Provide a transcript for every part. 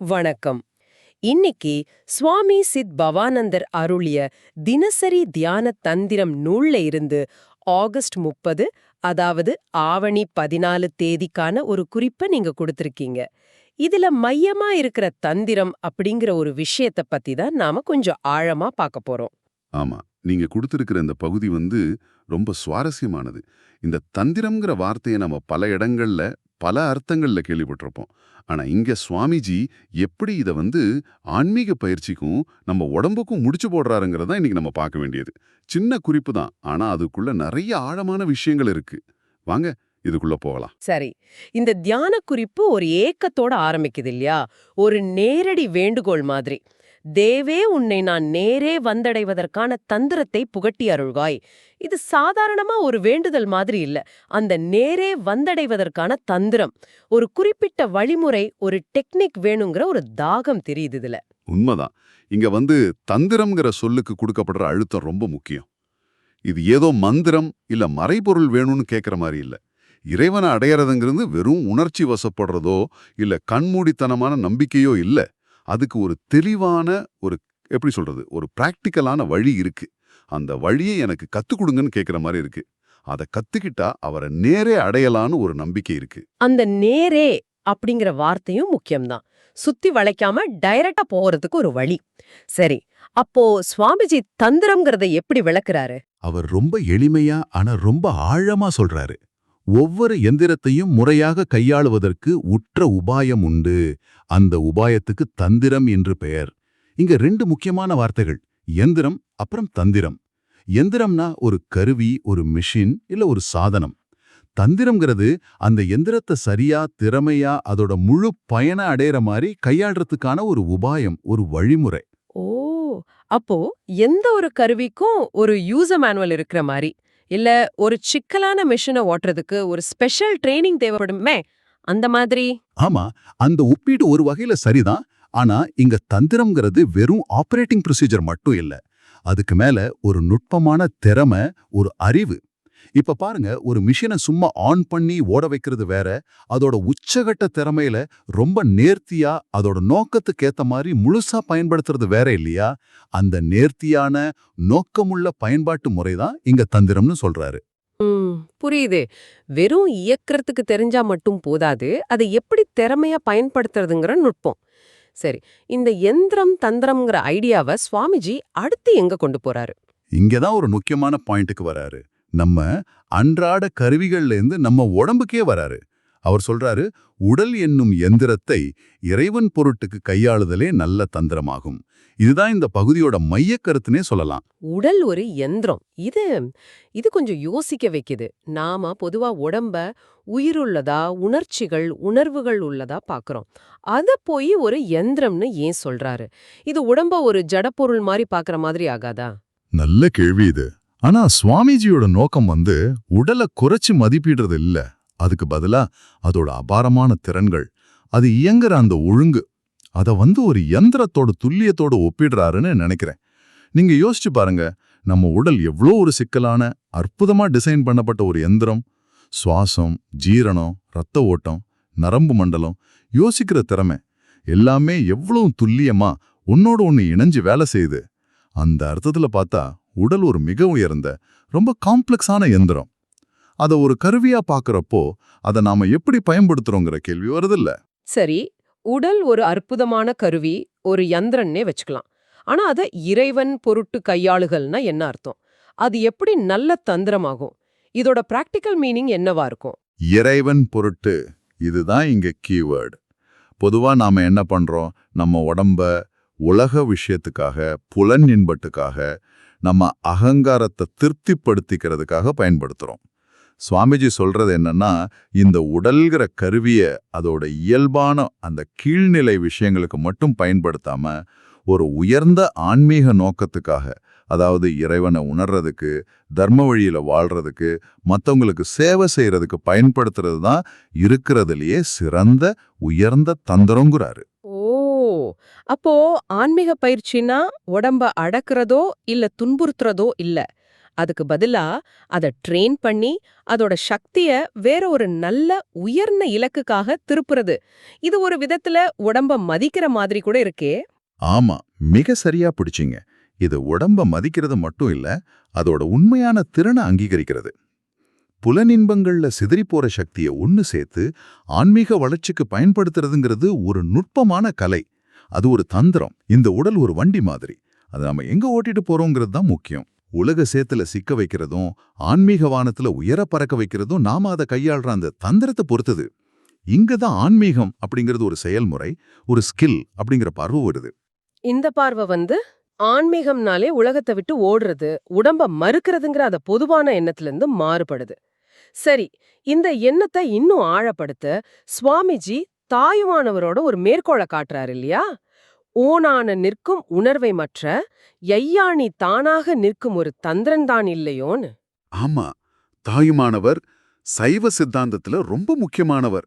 வணக்கம். இன்னைக்கு சுவாமி சித் பவானந்தர் அருளிய தினசரி தியான தந்திரம் நூல்ல இருந்து ஆகஸ்ட் முப்பது அதாவது ஆவணி பதினாலு தேதிக்கான ஒரு குறிப்பை நீங்க கொடுத்திருக்கீங்க. இதுல மையமா இருக்கிற தந்திரம் அப்படிங்கிற ஒரு விஷயத்த பத்தி தான் நாம கொஞ்சம் ஆழமா பார்க்க போறோம். ஆமா நீங்க கொடுத்திருக்கிற இந்த பகுதி வந்து ரொம்ப சுவாரஸ்யமானது. இந்த தந்திரம்ங்கிற வார்த்தையை நம்ம பல இடங்கள்ல பல அர்த்தங்கள்ல கேள்விப்பட்டிருப்போம். ஆனா இங்க சுவாமிஜி எப்படி இத வந்து ஆன்மீக பயிற்சிக்கும் நம்ம உடம்புக்கும் முடிச்சு போடுறாருங்கிறத இன்னைக்கு நம்ம பார்க்க வேண்டியது. சின்ன குறிப்பு தான். ஆனா அதுக்குள்ள நிறைய ஆழமான விஷயங்கள் இருக்கு. வாங்க இதுக்குள்ள போகலாம். சரி. இந்த தியான குறிப்பு ஒரு ஏக்கத்தோட ஆரம்பிக்குது இல்லையா? ஒரு நேரடி வேண்டுகோள் மாதிரி. தேவே உன்னை நான் நேரே வந்தடைவதற்கான தந்திரத்தை புகட்டி அருள்வாய். இது சாதாரணமா ஒரு வேண்டுதல் மாதிரி இல்ல. அந்த நேரே வந்தடைவதற்கான தந்திரம். ஒரு குறிப்பிட்ட வழிமுறை ஒரு டெக்னிக் வேணுங்கிற ஒரு தாகம் தெரியுது இதுல. உண்மைதான். இங்க வந்து தந்திரம்ங்கிற சொல்லுக்கு கொடுக்கப்படுற அழுத்தம் ரொம்ப முக்கியம். இது ஏதோ மந்திரம் இல்ல மறைபொருள் வேணும்னு கேட்குற மாதிரி இல்ல. இறைவனை அடையறதுங்கிறது வெறும் உணர்ச்சி வசப்படுறதோ இல்ல கண்மூடித்தனமான நம்பிக்கையோ இல்ல. அதுக்கு ஒரு தெளிவான ஒரு எப்படி சொல்றது ஒரு பிராக்டிக்கலான வழி இருக்கு. அந்த வழியை எனக்கு கத்துக் கொடுங்கன்னு கேட்குற மாதிரி இருக்கு. அதை கத்துக்கிட்டா அவரை நேரே அடையலான்னு ஒரு நம்பிக்கை இருக்கு. அந்த நேரே அப்படிங்கிற வார்த்தையும் முக்கியம்தான். சுத்தி வளைக்காம டைரக்டா போறதுக்கு ஒரு வழி. சரி அப்போ சுவாமிஜி தந்திரம்ங்கிறத எப்படி விளக்குறாரு? அவர் ரொம்ப எளிமையா ஆனா ரொம்ப ஆழமா சொல்றாரு. ஒவ்வொரு எந்திரத்தையும் முறையாக கையாளுவதற்கு உற்ற உபாயம் உண்டு. அந்த உபாயத்துக்கு தந்திரம் என்று பெயர். இங்க ரெண்டு முக்கியமான வார்த்தைகள். எந்திரம் அப்புறம் தந்திரம். எந்திரம்னா ஒரு கருவி ஒரு மிஷின் இல்ல ஒரு சாதனம். தந்திரம்ங்கிறது அந்த எந்திரத்தை சரியா திறமையா அதோட முழு பயனை அடையிற மாதிரி கையாளுறதுக்கான ஒரு உபாயம் ஒரு வழிமுறை. ஓ! அப்போ எந்த ஒரு கருவிக்கும் ஒரு யூசர் மேனுவல் இருக்கிற மாதிரி. இல்ல ஒரு சிக்கலான மிஷினை ஓட்டுறதுக்கு ஒரு ஸ்பெஷல் ட்ரைனிங் தேவைப்படுமே? அந்த மாதிரி. ஆமா அந்த ஒப்பீடு ஒரு வகையில சரிதான். ஆனா இங்க தந்திரம்ங்கிறது வெறும் ஆபரேட்டிங் ப்ரொசீஜர் மட்டும் இல்ல. அதுக்கு மேல ஒரு நுட்பமான திறமை ஒரு அறிவு இப்ப பாருங்க ஒரு மிஷினை சும்மா ஆன் பண்ணி ஓட வைக்கிறது வேற அதோட உச்சகட்ட திறமையில ரொம்ப நேர்த்தியா அதோட நோக்கத்துக்கு ஏத்த மாதிரி முழுசா பயன்படுத்துறது வேற இல்லையா? அந்த நேர்த்தியான நோக்கமுள்ள பயன்பாட்டு முறைதான் இங்க தந்திரம்னு சொல்றாரு. புரியுது. வெறும் இயக்கிறதுக்கு தெரிஞ்சா மட்டும் போதாது அதை எப்படி திறமையா பயன்படுத்துறதுங்கிற நுட்பம். சரி இந்த எந்திரம் தந்திரம்ங்கிற ஐடியாவை சுவாமிஜி அடுத்து எங்க கொண்டு போறாரு? இங்கதான் ஒரு முக்கியமான பாயிண்ட்டுக்கு வராரு. நம்ம அன்றாட கருவிகள்ல இருந்து நம்ம உடம்புக்கே வராரு. அவர் சொல்றாரு உடல் என்னும் எந்திரத்தை இறைவன் பொருட்டுக்கு கையாளுதலே நல்ல தந்திரமாகும். இதுதான் இந்த பகுதியோட மையக் கருத்துனே சொல்லலாம். உடல் ஒரு எந்திரம். இது இது கொஞ்சம் யோசிக்க வைக்குது. நாம பொதுவா உடம்ப உயிருள்ளதா உணர்ச்சிகள் உணர்வுகள் உள்ளதா பாக்குறோம். அத போய் ஒரு எந்திரம்னு ஏன் சொல்றாரு? இது உடம்ப ஒரு ஜடப்பொருள் மாதிரி பாக்குற மாதிரி ஆகாதா? நல்ல கேள்வி இது. ஆனா சுவாமிஜியோட நோக்கம் வந்து உடலை குறைச்சு மதிப்பிடுறது இல்ல. அதுக்கு பதிலா அதோட அபாரமான திறன்கள் அது இயங்குற அந்த ஒழுங்கு அத வந்து ஒரு யந்திரத்தோட துல்லியத்தோட ஒப்பிடுறாருன்னு நினைக்கிறேன். நீங்க யோசிச்சு பாருங்க நம்ம உடல் எவ்வளோ ஒரு சிக்கலான அற்புதமா டிசைன் பண்ணப்பட்ட ஒரு எந்திரம் சுவாசம் ஜீரணம் ரத்த ஓட்டம் நரம்பு மண்டலம் யோசிக்கிற திறமை எல்லாமே எவ்வளவு துல்லியமா உன்னோட ஒன்னு இணைஞ்சு வேலை செய்யுது. அந்த அர்த்தத்துல பார்த்தா உடல் ஒரு மிக உயர்ந்த ரொம்ப காம்ப்ளெக்ஸான எந்திரம். அத ஒரு கருவியா பார்க்கறப்போ அதை நாம எப்படி பயன்படுத்துறோங்கிற கேள்வி வருதில்ல. சரி உடல் ஒரு அற்புதமான கருவி ஒரு யந்திரன்னே வச்சுக்கலாம். ஆனா அத இறைவன் பொருட்டு கையாளுகள்னா என்ன அர்த்தம்? அது எப்படி நல்ல தந்திரமாகும்? இதோட பிராக்டிக்கல் மீனிங் என்னவா இருக்கும்? இறைவன் பொருட்டு இதுதான் இங்க கீவேர்டு. பொதுவா நாம என்ன பண்றோம்? நம்ம உடம்ப உலக விஷயத்துக்காக புலன் இன்பத்துக்காக நம்ம அகங்காரத்தை திருப்திப்படுத்திக்கிறதுக்காக பயன்படுத்துறோம். சுவாமிஜி சொல்றது என்னன்னா இந்த உடல்கிற கருவிய அதோட இயல்பான அந்த கீழ்நிலை விஷயங்களுக்கு மட்டும் பயன்படுத்தாம ஒரு உயர்ந்த ஆன்மீக நோக்கத்துக்காக அதாவது இறைவனை உணர்றதுக்கு தர்ம வழியில வாழ்றதுக்கு மத்தவங்களுக்கு சேவை செய்யறதுக்கு பயன்படுத்துறது தான் இருக்கிறதுலையே சிறந்த உயர்ந்த தந்திரங்கிறாரு அப்போ ஆன்மீக பயிற்சினா உடம்ப அடக்குறதோ இல்ல துன்புறுத்துறதோ இல்ல. அதுக்கு பதிலா அத ட்ரெயின் பண்ணி அதோட சக்திய வேற ஒரு நல்ல உயர்ந்த இலக்குக்காக திருப்புறது. இது ஒரு விதத்துல உடம்ப மதிக்கிற மாதிரி கூட இருக்கே. ஆமா மிக சரியா பிடிச்சிங்க. இது உடம்ப மதிக்கிறது மட்டும் இல்ல அதோட உண்மையான திறனை அங்கீகரிக்கிறது. புலனின்பங்கள்ல சிதறிப் போற சக்தியை ஒன்னு சேர்த்து ஆன்மீக வளர்ச்சிக்கு பயன்படுத்துறதுங்கிறது ஒரு நுட்பமான கலை. அது ஒரு தந்திரம். இந்த உடல் ஒரு வண்டி மாதிரி. அதை நம்ம எங்க ஓட்டிட்டு போறோங்கிறது தான் முக்கியம். உலக சேத்துல சிக்க வைக்கிறதும் ஆன்மீக வானத்துல உயர பறக்க வைக்கிறதும் நாம அதை கையாளுற அந்த தந்திரத்தை பொறுத்தது. இங்க தான் ஆன்மீகம் அப்படிங்கிறது ஒரு செயல்முறை ஒரு ஸ்கில் அப்படிங்கிற பார்வை வருது. இந்த பார்வை வந்து ஆன்மீகம்னாலே உலகத்தை விட்டு ஓடுறது உடம்ப மறுக்கிறதுங்கிற அத பொதுவான எண்ணத்திலிருந்து மாறுபடுது. சரி இந்த எண்ணத்தை இன்னும் ஆழப்படுத்த சுவாமிஜி தாயுமானவரோட ஒரு மேற்கோளை காட்டுறாரு இல்லையா? ஓனான நிற்கும் உணர்வை மற்ற யையாணி தானாக நிற்கும் ஒரு தந்திரன்தான் இல்லையோன்னு. ஆமா தாயுமானவர் சைவ சித்தாந்தத்துல ரொம்ப முக்கியமானவர்.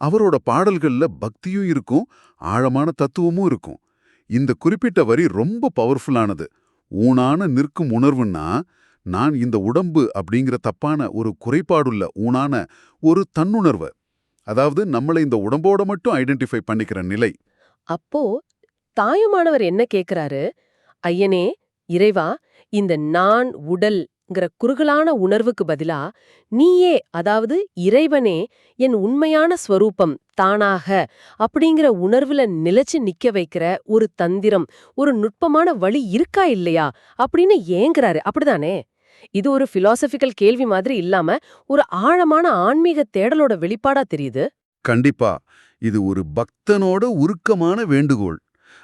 அவரோட பாடல்கள்ல பக்தியும் இருக்கும் ஆழமான தத்துவமும் இருக்கும். இந்த குறிப்பிட்ட வரி ரொம்ப பவர்ஃபுல்லானது ஊனான நிற்கும் உணர்வுன்னா நான் இந்த உடம்பு அப்படிங்கிற தப்பான ஒரு குறைபாடுள்ள ஊனான ஒரு தன்னுணர்வு. அதாவது நம்மளை இந்த உடம்போட மட்டும் ஐடென்டிஃபை பண்ணிக்கிற நிலை. அப்போ தாயுமானவர் என்ன கேக்குறாரு? ஐயனே இறைவா இந்த நான் உடல்ங்கிற குறுகலான உணர்வுக்கு பதிலா நீயே அதாவது இறைவனே என் உண்மையான ஸ்வரூபம் தானாக அப்படிங்கிற உணர்வுல நிலைச்சு நிக்க வைக்கிற ஒரு தந்திரம் ஒரு நுட்பமான வழி இருக்கா இல்லையா? அப்படின்னு ஏங்குறாரு. அப்படிதானே? இது ஒரு பிலாசபிக்கல் கேள்வி மாதிரி இல்லாம ஒரு ஆழமான ஆன்மீக தேடலோட வெளிப்பாடா தெரியுது? கண்டிப்பா. இது ஒரு பக்தனோட உருக்கமான வேண்டுகோள்.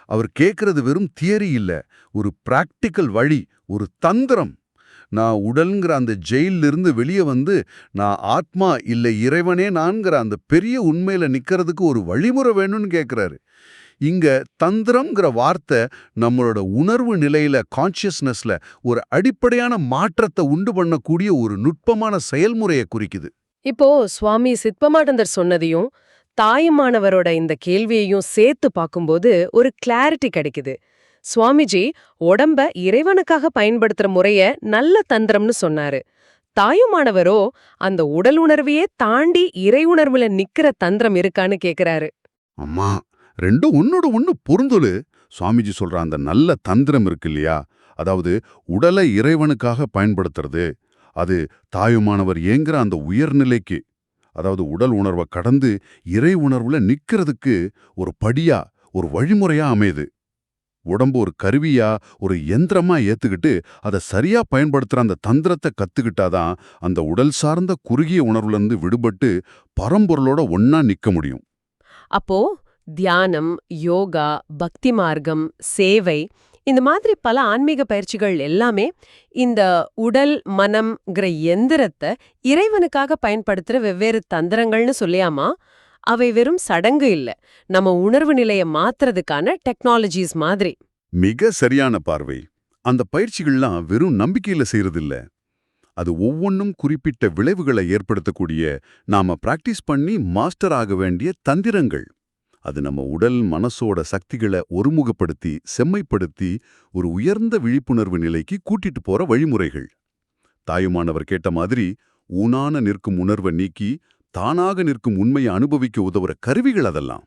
அவர் கேட்கறது வெறும் தியரி இல்ல. ஒரு பிராக்டிக்கல் வழி ஒரு தந்திரம். நான் உடல்ங்கிற அந்த ஜெயிலிருந்து இருந்து வெளியே வந்து நான் ஆத்மா இல்ல இறைவனே நான்கிற அந்த பெரிய உண்மையில நிக்கிறதுக்கு ஒரு வழிமுறை வேணும்னு கேட்கிறாரு இங்க தந்திரம்ங்கிற வார்த்தை நம்மளோட உணர்வு நிலையில கான்சியஸ்னஸ்ல ஒரு அடிப்படையான மாற்றத்தை உண்டு பண்ணக்கூடிய ஒரு நுட்பமான செயல்முறையை குறிக்குது. இப்போ சுவாமி சித்பமானந்தர் சொன்னதையும் தாயுமானவரோட இந்த கேள்வியையும் சேர்த்து பார்க்கும்போது ஒரு கிளாரிட்டி கிடைக்குது. சுவாமிஜி உடம்ப இறைவனுக்காக பயன்படுத்துற முறைய நல்ல தந்திரம்னு சொன்னாரு. தாயுமானவரோ அந்த உடல் உணர்வையே தாண்டி இறை உணர்வுல நிக்கிற தந்திரம் இருக்கான்னு கேக்குறாரு. அம்மா ரெண்டும் உன்னோட ஒண்ணு பொருந்தொழு சுவாமிஜி சொல்ற அந்த நல்ல தந்திரம் இருக்கு இல்லையா? அதாவது உடலை இறைவனுக்காக பயன்படுத்துறது. அது தாயுமானவர் ஏங்குற அந்த உயர்நிலைக்கு அதாவது உடல் உணர்வை கடந்து இறை உணர்வுல நிற்கிறதுக்கு ஒரு படியா ஒரு வழிமுறையா அமையுது. உடம்பு ஒரு கருவியா ஒரு எந்திரமா ஏத்துக்கிட்டு அதை சரியா பயன்படுத்துற அந்த தந்திரத்தை கத்துக்கிட்டாதான் அந்த உடல் சார்ந்த குறுகிய உணர்வுல இருந்து விடுபட்டு பரம்பொருளோட ஒன்னா நிக்க முடியும். அப்போ தியானம் யோகா பக்தி மார்க்கம் சேவை இந்த மாதிரி பல ஆன்மீக பயிற்சிகள் எல்லாமே இந்த உடல் மனம்ங்கிற எந்திரத்தை இறைவனுக்காக பயன்படுத்துற வெவ்வேறு தந்திரங்கள்னு சொல்லியாமா? அவை வெறும் சடங்கு இல்ல. நம்ம உணர்வு நிலைய மாத்துறதுக்கான டெக்னாலஜிஸ் மாதிரி. மிக சரியான பார்வை. அந்த பயிற்சிகள்லாம் வெறும் நம்பிக்கையில செய்யறதில்ல அது ஒவ்வொன்றும் குறிப்பிட்ட விளைவுகளை ஏற்படுத்தக்கூடிய நாம பிராக்டிஸ் பண்ணி மாஸ்டர் ஆக வேண்டிய தந்திரங்கள். அது நம்ம உடல் மனசோட சக்திகளை ஒருமுகப்படுத்தி செம்மைப்படுத்தி ஒரு உயர்ந்த விழிப்புணர்வு நிலைக்கு கூட்டிட்டு போற வழிமுறைகள். தாயுமானவர் கேட்ட மாதிரி ஊனான நிற்கும் உணர்வை நீக்கி தானாக நிற்கும் உண்மையை அனுபவிக்க உதவுற கருவிகள் அதெல்லாம்.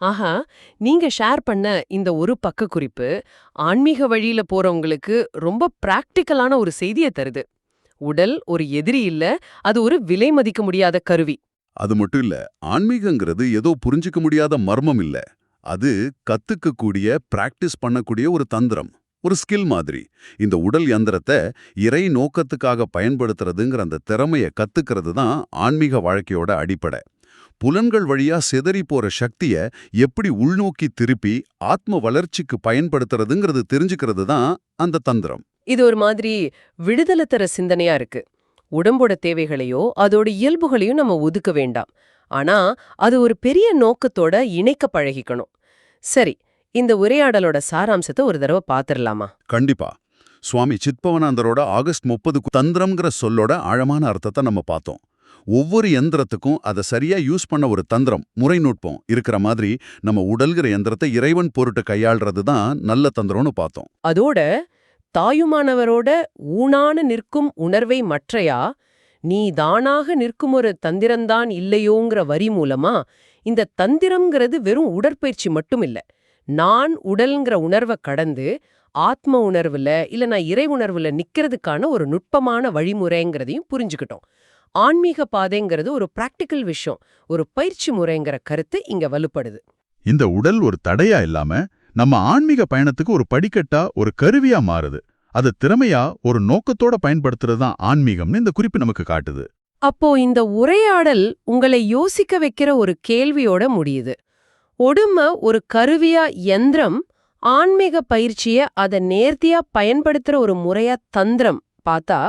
ஆஹா நீங்க ஷேர் பண்ண இந்த ஒரு பக்க குறிப்பு ஆன்மீக வழியில போறவங்களுக்கு ரொம்ப பிராக்டிக்கலான ஒரு செய்தியை தருது. உடல் ஒரு எதிரி இல்ல அது ஒரு விலை மதிக்க முடியாத கருவி. அது மட்டும் இல்ல ஆன்மீகங்கிறது ஏதோ புரிஞ்சிக்க முடியாத மர்மம் இல்ல. அது கத்துக்கக்கூடிய பிராக்டிஸ் பண்ணக்கூடிய ஒரு தந்திரம் ஒரு ஸ்கில் மாதிரி. இந்த உடல் யந்திரத்தை இறை நோக்கத்துக்காக பயன்படுத்துறதுங்கிற அந்த திறமைய கத்துக்கிறது தான் ஆன்மீக வாழ்க்கையோட அடிப்படை. புலன்கள் வழியா சிதறி போற சக்திய எப்படி உள்நோக்கி திருப்பி ஆத்ம வளர்ச்சிக்கு பயன்படுத்துறதுங்கிறது தெரிஞ்சுக்கிறது தான் அந்த தந்திரம். இது ஒரு மாதிரி விடுதலை தர சிந்தனையா இருக்கு. உடம்போட தேவைகளையோ அதோட இயல்புகளையும் நம்ம ஒதுக்க வேண்டாம். ஆனா அது ஒரு பெரிய நோக்கத்தோட இணைக்க பழகிக்கணும். சரி இந்த உரையாடலோட சாராம்சத்தை ஒரு தடவை பாத்திரலாமா? கண்டிப்பா. சுவாமி சித்பவனாந்தரோட ஆகஸ்ட் முப்பது தந்திரம்ங்கிற சொல்லோட ஆழமான அர்த்தத்தை நம்ம பார்த்தோம். ஒவ்வொரு எந்திரத்துக்கும் அதை சரியா யூஸ் பண்ண ஒரு தந்திரம் முறைநுட்பம் இருக்கிற மாதிரி நம்ம உடல்கிற எந்திரத்தை இறைவன் பொருட்டு கையாள்றது தான் நல்ல தந்திரம்னு பார்த்தோம். அதோட தாயுமானவரோட ஊனான நிற்கும் உணர்வை மற்றையா நீ தானாக நிற்கும் ஒரு தந்திரம்தான் இல்லையோங்கிற வரி மூலமா இந்த தந்திரம்ங்கிறது வெறும் உடற்பயிற்சி மட்டும் இல்ல நான் உடல்ங்கிற உணர்வை கடந்து ஆத்ம உணர்வுல இல்ல நான் இறை உணர்வுல நிக்கிறதுக்கான ஒரு நுட்பமான வழிமுறைங்கிறதையும் புரிஞ்சுக்கிட்டோம். ஆன்மீக பாதைங்கிறது ஒரு பிராக்டிக்கல் விஷயம் ஒரு பயிற்சி முறைங்கிற கருத்து இங்க வலுப்படுது. இந்த உடல் ஒரு தடையா இல்லாம நம்ம ஆன்மீக பயணத்துக்கு ஒரு படிக்கட்டா ஒரு கருவியா மாறுது. அது திறமையா ஒரு நோக்கத்தோட பயன்படுத்துறது தான் ஆன்மீகம்னு இந்த குறிப்பு நமக்கு காட்டுது. அப்போ இந்த உரையாடல் உங்களை யோசிக்க வைக்கிற ஒரு கேள்வியோட முடியுது. ஒடும ஒரு கருவியா யந்திரம் ஆன்மீக பயிற்சிய அத நேர்த்தியா பயன்படுத்துற ஒரு முறையா தந்திரம் பார்த்தா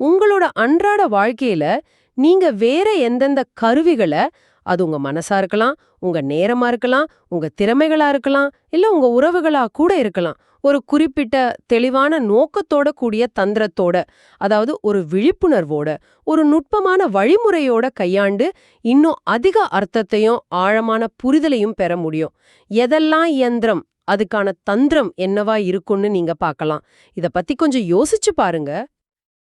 உங்களோட அன்றாட வாழ்க்கையில நீங்க வேற எந்தெந்த கருவிகளை அது உங்க மனசா இருக்கலாம் உங்க நேரமா இருக்கலாம் உங்க திறமைகளா இருக்கலாம் இல்ல உங்க உறவுகளா கூட இருக்கலாம். ஒரு குறிப்பிட்ட தெளிவான நோக்கத்தோட கூடிய தந்திரத்தோட அதாவது ஒரு விழிப்புணர்வோட ஒரு நுட்பமான வழிமுறையோட கையாண்டு இன்னும் அதிக அர்த்தத்தையும் ஆழமான புரிதலையும் பெற முடியும். எதெல்லாம் இயந்திரம் அதுக்கான தந்திரம் என்னவா இருக்கும்னு நீங்க பார்க்கலாம். இத பத்தி கொஞ்சம் யோசிச்சு பாருங்க.